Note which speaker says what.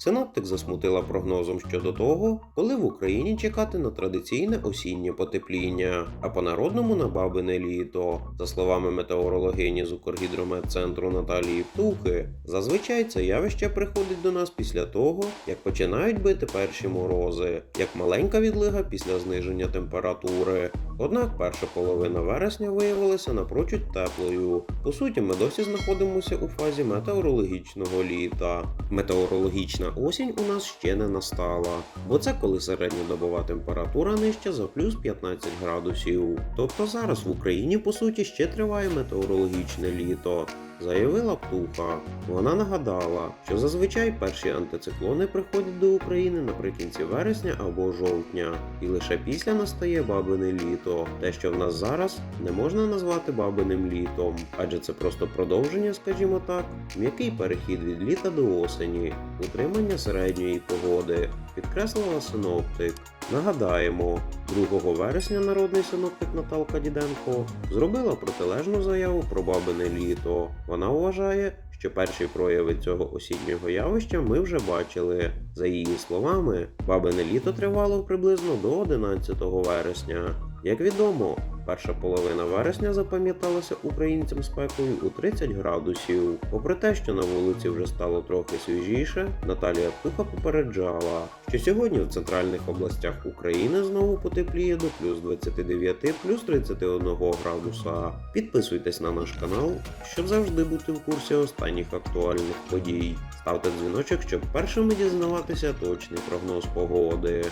Speaker 1: Синоптик засмутила прогнозом щодо того, коли в Україні чекати на традиційне осіннє потепління, а по-народному на бабине літо. За словами метеорологині з Укргідрометцентру Наталії Птухи, зазвичай це явище приходить до нас після того, як починають бити перші морози, як маленька відлига після зниження температури. Однак перша половина вересня виявилася напрочуд теплою. По суті, ми досі знаходимося у фазі метеорологічного літа. Метеорологічна осінь у нас ще не настала, бо це коли середньодобова температура нижча за плюс 15 градусів. Тобто зараз в Україні по суті ще триває метеорологічне літо. Заявила птуха. Вона нагадала, що зазвичай перші антициклони приходять до України наприкінці вересня або жовтня, і лише після настає бабине літо. Те, що в нас зараз, не можна назвати бабиним літом, адже це просто продовження, скажімо так, м'який перехід від літа до осені, утримання середньої погоди, підкреслила синоптик. Нагадаємо, 2 вересня народний синоптик Наталка Діденко зробила протилежну заяву про бабине літо. Вона вважає, що перші прояви цього осіннього явища ми вже бачили. За її словами, бабине літо тривало приблизно до 11 вересня. Як відомо, перша половина вересня запам'яталася українцям спекою у 30 градусів. Попри те, що на вулиці вже стало трохи свіжіше, Наталія Птуха попереджала, що сьогодні в центральних областях України знову потепліє до плюс 29, плюс 31 градуса. Підписуйтесь на наш канал, щоб завжди бути в курсі останніх актуальних подій. Ставте дзвіночок, щоб першими дізнаватися точний прогноз погоди.